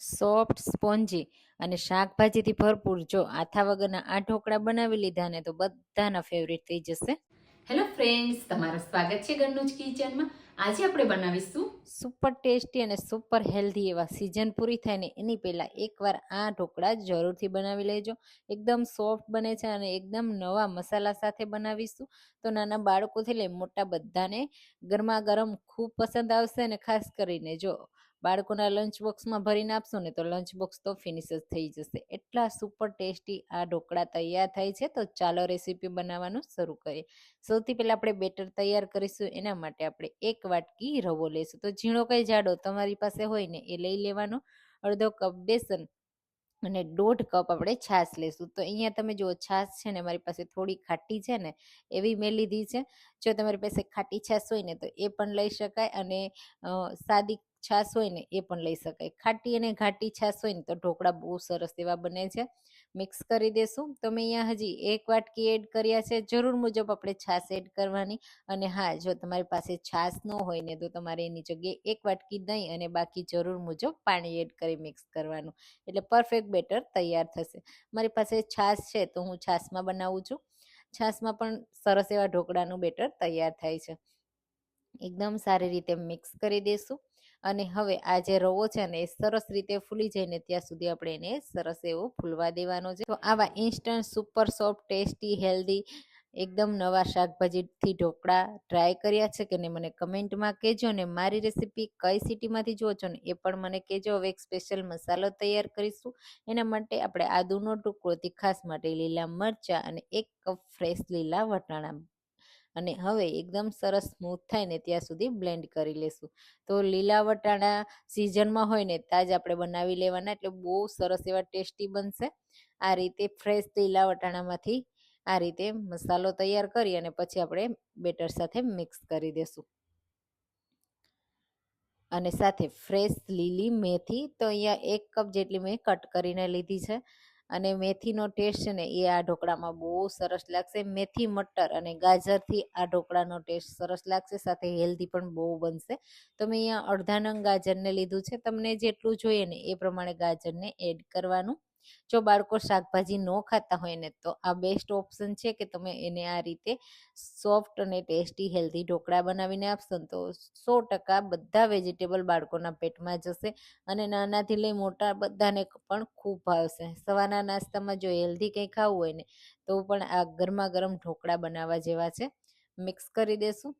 Soft spongy અને શાકભાજીથી ભરપૂર. જો આથા વગરના આ ઢોકળા બનાવી લીધા ને તો બધાના ફેવરિટ થઈ જશે. હેલો ફ્રેન્ડ્સ તમારું સ્વાગત છે ગન્નુજ કિચનમાં. આજે આપણે બનાવીશું સુપર ટેસ્ટી અને સુપર હેલ્ધી એવા સિઝન પૂરી થાય ને એની પહેલાં એકવાર આ ઢોકળા જરૂરથી બનાવી લેજો. એકદમ સોફ્ટ બને છે અને એકદમ નવા મસાલા સાથે બનાવીશું. તો નાના બાળકોથી લઈ મોટા બધાને ગરમા ગરમ ખૂબ પસંદ આવશે અને ખાસ કરીને જો બાળકોના લંચ બોક્સમાં ભરીને આપશો ને તો લંચ બોક્સ તો ફિનિશ જ થઈ જશે. એટલા સુપર ટેસ્ટી આ ઢોકળા તૈયાર થાય છે તો ચાલો રેસીપી બનાવવાનું શરૂ કરીએ. સૌથી પહેલાં આપણે બેટર તૈયાર કરીશું, એના માટે આપણે એક વાટકી રવો લઈશું. તો ઝીણો કઈ જાડો તમારી પાસે હોય ને એ લઈ લેવાનો. અડધો કપ બેસન અને દોઢ કપ આપણે છાશ લઈશું તો અહીંયા તમે જુઓ, છાશ છે ને મારી પાસે થોડી ખાટી છે ને, એવી મેં લીધી છે. જો તમારી પાસે ખાટી છાશ હોય ને, તો એ પણ લઈ શકાય અને સાદી છાશ હોય ને, એ પણ લઈ શકાય. ખાટી અને ઘાટી છાશ હોય ને, તો ઢોકળા બહુ સરસ એવા બને છે. મિક્સ કરી દેશું. તો મેં અહીંયા હજી એક વાટકી એડ કર્યા છે. જરૂર મુજબ આપણે છાશ એડ કરવાની. અને હા, જો તમારી પાસે છાશ ન હોય ને, તો તમારે એની જગ્યાએ એક વાટકી દહીં અને બાકી જરૂર મુજબ પાણી એડ કરી મિક્સ કરવાનું. એટલે પરફેક્ટ બેટર તૈયાર થશે. મારી પાસે છાશ છે, તો હું છાશમાં બનાવું છું. છાશમાં પણ સરસ એવા ઢોકળાનું બેટર તૈયાર થાય છે. એકદમ સારી રીતે મિક્સ કરી દઈશું અને હવે આ જે રવો છે ને, એ સરસ રીતે ફૂલી જાય ને ત્યાં સુધી આપણે એને સરસ એવો ફૂલવા દેવાનો છે. તો આવા instant super soft tasty healthy એકદમ નવા શાકભાજીથી ઢોકળા ટ્રાય કર્યા છે કે ને મને કમેન્ટમાં કહેજો ને મારી રેસીપી કઈ સિટીમાંથી જુઓ છો ને, એ પણ મને કહેજો. હવે એક સ્પેશિયલ મસાલો તૈયાર કરીશું. એના માટે આપણે આદુનો ટુકડો તીખાસ માટે લીલા મરચાં અને એક કપ ફ્રેશ લીલા વટાણા અને હવે એકદમ સરસ સ્મૂથ થાય ને ત્યાં સુધી બ્લેન્ડ કરી લેશું. તો લીલા વટાણા સિઝનમાં હોય ને ત્યાં જ આપણે બનાવી લેવાના, એટલે બહુ સરસ એવા ટેસ્ટી બનશે. આ રીતે ફ્રેશ લીલા વટાણામાંથી આ રીતે મસાલો તૈયાર કરી અને પછી આપણે બેટર સાથે મિક્સ કરી દેશું. અને સાથે ફ્રેશ લીલી મેથી તો અહીંયા એક કપ જેટલી મેં કટ કરીને લીધી છે. અને મેથીનો ટેસ્ટ છે ને એ આ ઢોકળામાં બહુ સરસ લાગશે. મેથી, મટર અને ગાજરથી આ ઢોકળાનો ટેસ્ટ સરસ લાગશે, સાથે હેલ્ધી પણ બહુ બનશે. તો મેં અહીંયા અડધા નંગ ગાજરને લીધું છે. તમને જેટલું જોઈએ ને એ પ્રમાણે ગાજરને એડ કરવાનું. જો બાળકો શાકભાજી ન ખાતા હોય ને, તો આ બેસ્ટ ઓપ્શન છે કે તમે એને આ રીતે સોફ્ટ અને ટેસ્ટી હેલ્ધી ઢોકળા બનાવીને આપશો તો સો ટકા બધા વેજીટેબલ બાળકોના પેટમાં જશે અને નાનાથી લઈ મોટા બધાને પણ ખૂબ ભાવશે. સવારના નાસ્તામાં જો હેલ્ધી કંઈ ખાવું હોય ને, તો પણ આ ગરમા ગરમ ઢોકળા બનાવવા જેવા છે. મિક્સ કરી દેશું.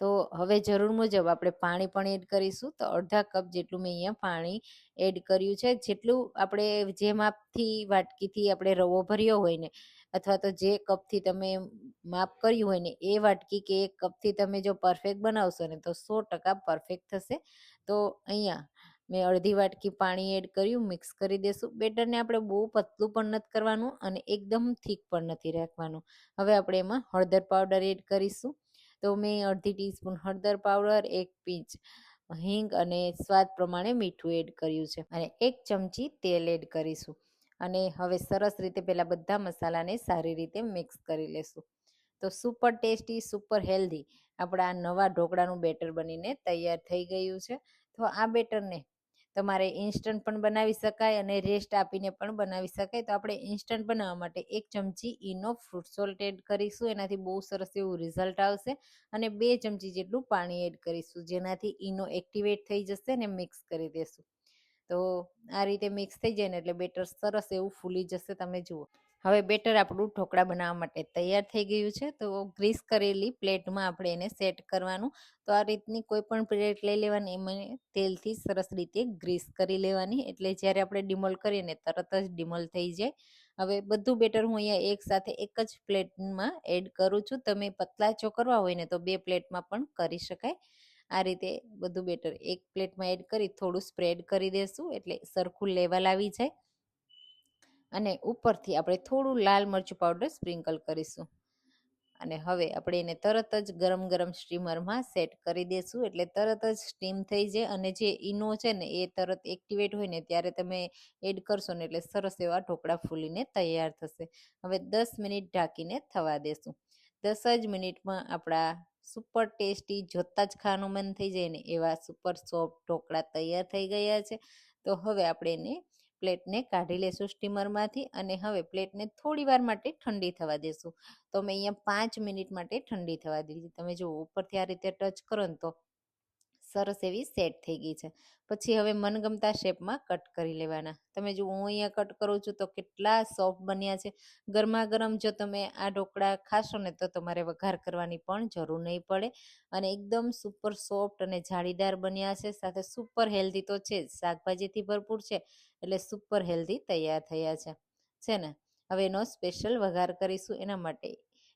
તો હવે જરૂર મુજબ આપણે પાણી પણ એડ કરીશું. તો અડધા કપ જેટલું મેં અહીંયા પાણી એડ કર્યું છે. જેટલું આપણે જે માપથી વાટકીથી આપણે રવો ભર્યો હોય ને, અથવા તો જે કપથી તમે માપ કર્યું હોય ને, એ વાટકી કે એક કપથી તમે જો પરફેક્ટ બનાવશો ને, તો સો ટકા પરફેક્ટ થશે. તો અહીંયા મેં અડધી વાટકી પાણી એડ કર્યું, મિક્સ કરી દેશું. બેટરને આપણે બહુ પતલું પણ નથી કરવાનું અને એકદમ થીક પણ નથી રાખવાનું. હવે આપણે એમાં હળદર પાવડર એડ કરીશું. તો મેં અડધી ટીસ્પૂન હળદર પાવડર, એક પીંચ હિંગ અને સ્વાદ પ્રમાણે મીઠું એડ કર્યું છે અને એક ચમચી તેલ એડ કરીશું. અને હવે સરસ રીતે પહેલાં બધા મસાલાને સારી રીતે મિક્સ કરી લેશું. તો સુપર ટેસ્ટી, સુપર હેલ્ધી આપણા નવા ઢોકળાનું બેટર બનીને તૈયાર થઈ ગયું છે. તો આ બેટરને તમારે ઇન્સ્ટન્ટ પણ બનાવી શકાય અને રેસ્ટ આપીને પણ બનાવી શકાય. તો આપણે ઇન્સ્ટન્ટ બનાવવા માટે એક ચમચી ઈનો ફ્રૂટ સોલ્ટ એડ કરીશું. એનાથી બહુ સરસ એવું રિઝલ્ટ આવશે. અને બે ચમચી જેટલું પાણી એડ કરીશું. જેનાથી ઈનો એક્ટિવેટ થઈ જશે અને મિક્સ કરી દેશું. તો આ રીતે મિક્સ થઈ જાય ને એટલે બેટર સરસ એવું ફૂલી જશે, તમે જુઓ. હવે બેટર આપણું ઢોકળા બનાવવા માટે તૈયાર થઈ ગયું છે, તો ગ્રીસ કરેલી પ્લેટમાં આપણે એને સેટ કરવાનું. તો આ રીતની કોઈ પણ પ્લેટ લઈ લેવાની, એમાં તેલથી સરસ રીતે ગ્રીસ કરી લેવાની. એટલે જ્યારે આપણે ડિમોલ કરીએ ને તરત જ ડિમોલ થઈ જાય. હવે બધું બેટર હું અહીંયા એક સાથે એક જ પ્લેટમાં એડ કરું છું. તમે પતલા ચો કરવા હોય ને તો બે પ્લેટમાં પણ કરી શકાય. આ રીતે બધું બેટર. એક પ્લેટમાં એડ કરી, થોડું સ્પ્રેડ કરી દેશું, એટલે સરખું લેવલ આવી જાય. અને ઉપરથી આપણે થોડું લાલ મરચું પાવડર સ્પ્રિંકલ કરીશું. અને હવે આપણે એને તરત જ ગરમ ગરમ સ્ટીમરમાં સેટ કરી દઈશું એટલે તરત જ સ્ટીમ થઈ જાય અને જે ઈનો છે ને, એ તરત એક્ટિવેટ હોય ને, ત્યારે તમે એડ કરશો ને, એટલે સરસ એવા ઢોકળા ફૂલીને તૈયાર થશે. હવે દસ મિનિટ ઢાંકીને થવા દેશું. દસ જ મિનિટમાં આપણા સુપર ટેસ્ટી જોતા જ ખાવાનું મન થઈ જાય ને એવા સુપર સોફ્ટ ઢોકળા તૈયાર થઈ ગયા છે. તો હવે આપણે એને પ્લેટને કાઢી લેશું સ્ટીમરમાંથી અને હવે પ્લેટને થોડી વાર માટે ઠંડી થવા દેશું. તો મેં અહીંયા પાંચ મિનિટ માટે ઠંડી થવા દીધી. તમે જો ઉપરથી આ રીતે ટચ કરો ને તો સરસ એવી સેટ થઈ ગઈ છે. પછી હવે મનગમતા શેપમાં કટ કરી લેવાના. તમે જો હું અહીંયા કટ કરું છું તો કેટલા સોફ્ટ બન્યા છે. ગરમા ગરમ જો તમે આ ઢોકળા ખાશો ને તો તમારે વઘાર કરવાની પણ જરૂર નહીં પડે. અને એકદમ સુપર સોફ્ટ અને જાળીદાર બન્યા છે. સાથે સુપર હેલ્ધી તો છે જ. શાકભાજીથી ભરપૂર છે એટલે સુપર હેલ્ધી તૈયાર થયા છે. છે ને? હવે એનો સ્પેશિયલ વઘાર કરીશું. એના માટે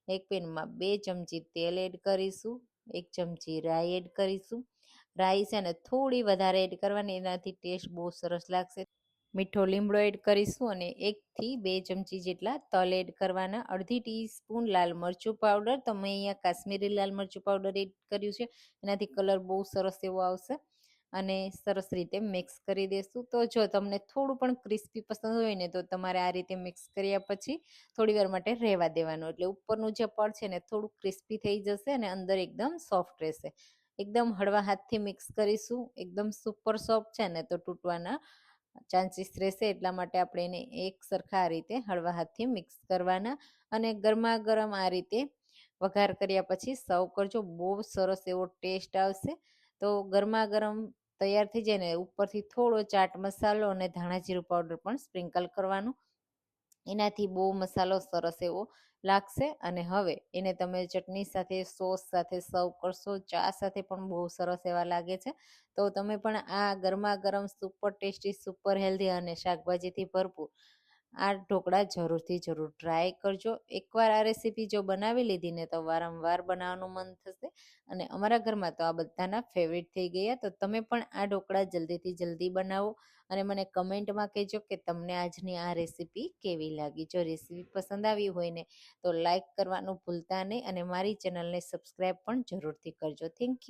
એક પેનમાં બે ચમચી તેલ એડ કરીશું. એક ચમચી રાઈ એડ કરીશું. રાઈ છે ને થોડી વધારે એડ કરવાની, એનાથી ટેસ્ટ બહુ સરસ લાગશે. મીઠો લીમડો એડ કરીશું અને એકથી બે ચમચી જેટલા તલ એડ કરવાના. અડધી ટીસ્પૂન લાલ મરચું પાવડર. તમે અહીંયા કાશ્મીરી લાલ મરચું પાવડર એડ કર્યું છે, એનાથી કલર બહુ સરસ એવો આવશે અને સરસ રીતે મિક્સ કરી દેશું. તો જો તમને થોડું પણ ક્રિસ્પી પસંદ હોય ને, તો તમારે આ રીતે મિક્સ કર્યા પછી થોડી વાર માટે રહેવા દેવાનું. એટલે ઉપરનું જે પડ છે ને, થોડું ક્રિસ્પી થઈ જશે અને અંદર એકદમ સોફ્ટ રહેશે. એકદમ હળવા હાથથી મિક્સ કરીશું. એકદમ સુપર સોફ્ટ છે ને તો તૂટવાના ચાન્સીસ રહેશે. એટલા માટે આપણે એને એક સરખા આ રીતે હળવા હાથથી મિક્સ કરવાના અને ગરમા ગરમ આ રીતે વઘાર કર્યા પછી સર્વ કરજો. બહુ સરસ એવો ટેસ્ટ આવશે. તો ગરમા ગરમ તૈયાર થઈ જાય ને ઉપરથી થોડો ચાટ મસાલો અને ધાણા જીરું પાવડર પણ સ્પ્રિંકલ કરવાનું. એનાથી બહુ મસાલો સરસ એવો લાગશે અને હવે એને તમે ચટણી સાથે, સોસ સાથે સર્વ કરશો, ચા સાથે પણ બહુ સરસ એવા લાગે છે. તો તમે પણ આ ગરમા ગરમ સુપર ટેસ્ટી, સુપર હેલ્ધી અને શાકભાજીથી ભરપૂર આ ઢોકળા જરૂરથી જરૂર ટ્રાય કરજો. એકવાર આ રેસીપી જો બનાવી લીધી ને તો વારંવાર બનાવવાનું મન થશે. અને અમારા ઘરમાં તો આ બધાના ફેવરિટ થઈ ગયા. તો તમે પણ આ ઢોકળા જલ્દીથી જલ્દી બનાવો અને મને કમેન્ટમાં કહેજો કે તમને આજની આ રેસીપી કેવી લાગી. જો રેસીપી પસંદ આવી હોય ને તો લાઈક કરવાનું ભૂલતા નહીં અને મારી ચેનલને સબસ્ક્રાઈબ પણ જરૂરથી કરજો. Thank you